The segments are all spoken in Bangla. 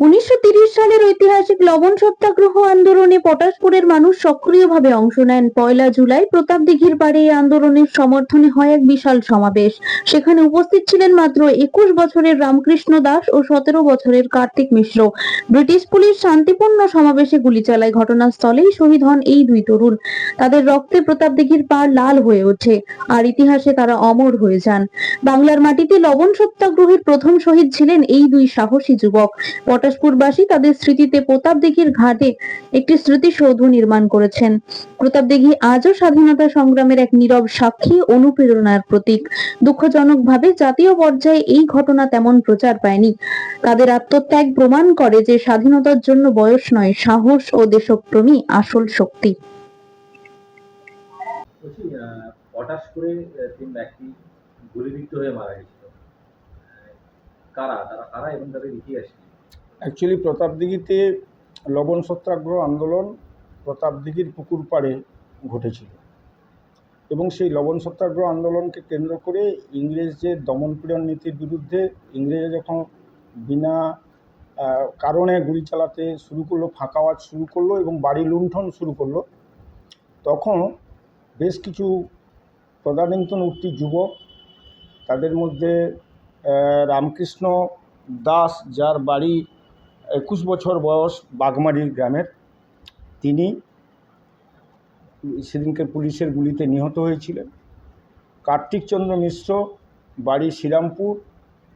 উনিশশো সালের ঐতিহাসিক লবণ সত্যাগ্রহ আন্দোলনে পটাশপুরের মানুষ সক্রিয়ভাবে অংশ নেন। পয়লা জুলাই প্রতাপ দিঘির পাড়ে এই আন্দোলনের সমর্থনে হয় এক বিশাল সমাবেশ। সেখানে উপস্থিত ছিলেন মাত্র একুশ বছরের রামকৃষ্ণ দাস ও সতেরো বছরের কার্তিক মিশ্র। ব্রিটিশ পুলিশ শান্তিপূর্ণ সমাবেশে গুলি চালায়। ঘটনাস্থলেই শহীদ হন এই দুই তরুণ। তাদের রক্তে প্রতাপ দিঘির পাড় লাল হয়ে ওঠে। আর ইতিহাসে তারা অমর হয়ে যান। বাংলার মাটিতে লবণ সত্যাগ্রহের প্রথম শহীদ ছিলেন এই দুই সাহসী যুবক। পটাশপুরবাসী তাদের স্মৃতিতে প্রতাপ দিঘির ঘাটে একটি স্মৃতিসৌধ নির্মাণ করেছেন। প্রতাপ দিঘি আজও স্বাধীনতা সংগ্রামের এক নীরব সাক্ষী, অনুপ্রেরণার প্রতীক। দুঃখজনকভাবে জাতীয় পর্যায়ে এই ঘটনা তেমন প্রচার পায়নি। তাদের আত্মত্যাগ প্রমাণ করে যে স্বাধীনতার জন্য বয়স নয়, সাহস ও দেশপ্রেমী আসল শক্তি। করে তিন ব্যক্তি গুলিবিদ্ধ হয়ে মারা গেছিল। কারা? তারা কারা এবং তাদের ইতিহাস কি? অ্যাকচুয়ালি প্রতাপদিঘিতে লবণ সত্যাগ্রহ আন্দোলন প্রতাপদিঘির পুকুর পাড়ে ঘটেছিল। এবং সেই লবণ সত্যাগ্রহ আন্দোলনকে কেন্দ্র করে ইংরেজদের দমনপীড়ন নীতির বিরুদ্ধে ইংরেজরা যখন বিনা কারণে গুলি চালাতে শুরু করল ফাঁকাওয়াজ শুরু করল এবং বাড়ি লুণ্ঠন শুরু করল, তখন বেশ কিছু তদানীন্তন উঠতি যুবক, তাদের মধ্যে রামকৃষ্ণ দাস, যার বাড়ি একুশ বছর বয়স বাগমারি গ্রামের। তিনি সেদিনকে পুলিশের গুলিতে নিহত হয়েছিলেন। কার্তিকচন্দ্র মিশ্র বাড়ি শ্রীরামপুর।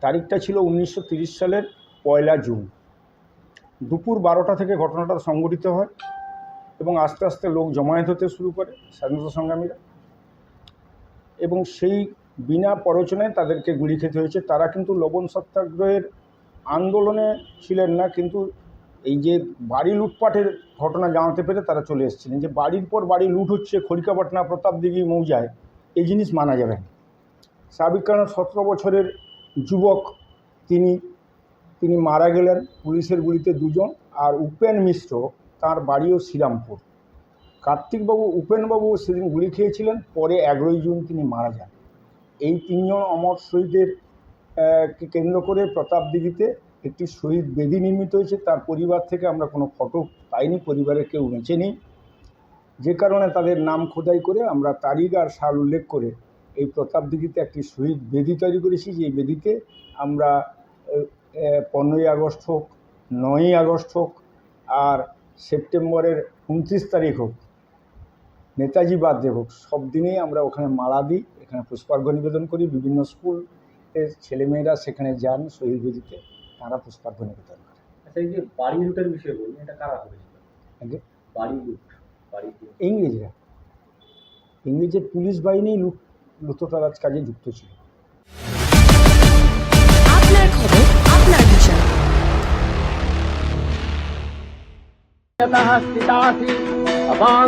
তারিখটা ছিল উনিশশো সালের পয়লা জুন। দুপুর বারোটা থেকে ঘটনাটা সংঘটিত হয় এবং আস্তে আস্তে লোক জমায়েত হতে শুরু করে স্বাধীনতা সংগ্রামীরা। এবং সেই বিনা পরচনায় তাদেরকে গুলি খেতে হয়েছে। তারা কিন্তু লবণ সত্যাগ্রহের আন্দোলনে ছিলেন না, কিন্তু এই যে বাড়ি লুটপাটের ঘটনা জানাতে পেরে তারা চলে এসেছিলেন। যে বাড়ির পর বাড়ি লুট হচ্ছে, খড়িকাপাটনা, প্রতাপদিঘি, মৌজায়, এই জিনিস মানা যাবে সাবিক কারণ সতেরো বছরের যুবক, তিনি তিনি মারা গেলেন পুলিশের গুলিতে দুজন আর উপেন মিশ্র তার বাড়িও শ্রীরামপুর। কার্তিকবাবু, উপেনবাবু সেদিন গুলি খেয়েছিলেন, পরে এগারোই জুন তিনি মারা যান। এই তিনজন অমর শহীদের কেন্দ্র করে প্রতাপদিঘিতে একটি শহীদ বেদি নির্মিত হয়েছে। তার পরিবার থেকে আমরা কোনো ফটো পাইনি, পরিবারের কেউ বেঁচে নেই যে কারণে তাদের নাম খোদাই করে আমরা তারিখ আর সাল উল্লেখ করে এই প্রতাপদিঘিতে একটি শহীদ বেদি তৈরি করেছি। যে বেদিতে আমরা পনেরোই আগস্ট হোক, নয়ই আগস্ট হোক আর সেপ্টেম্বরের উনত্রিশ তারিখ হোক, নেতাজি বার্থডে হোক, সব দিনেই আমরা ওখানে মালা দিই, এখানে পুষ্পার্ঘ্য নিবেদন করি। বিভিন্ন স্কুল ছেলেমেয়েরা সেখানে যান শহীদ বেদিতে তারা পুষ্পার্ঘ্য নিবেদন করে আচ্ছা এই যে বাড়ি লুটের বিষয়ে বলুন এটা কারা করেছিল আগে বাড়ি লুট বাড়ি লুট। ইংরেজরা ইংরেজের পুলিশ বাহিনী লুট লুটোতারাজ কাজে যুক্ত ছিল আপনার খবর আপনার ভাষা स्थितासि अवां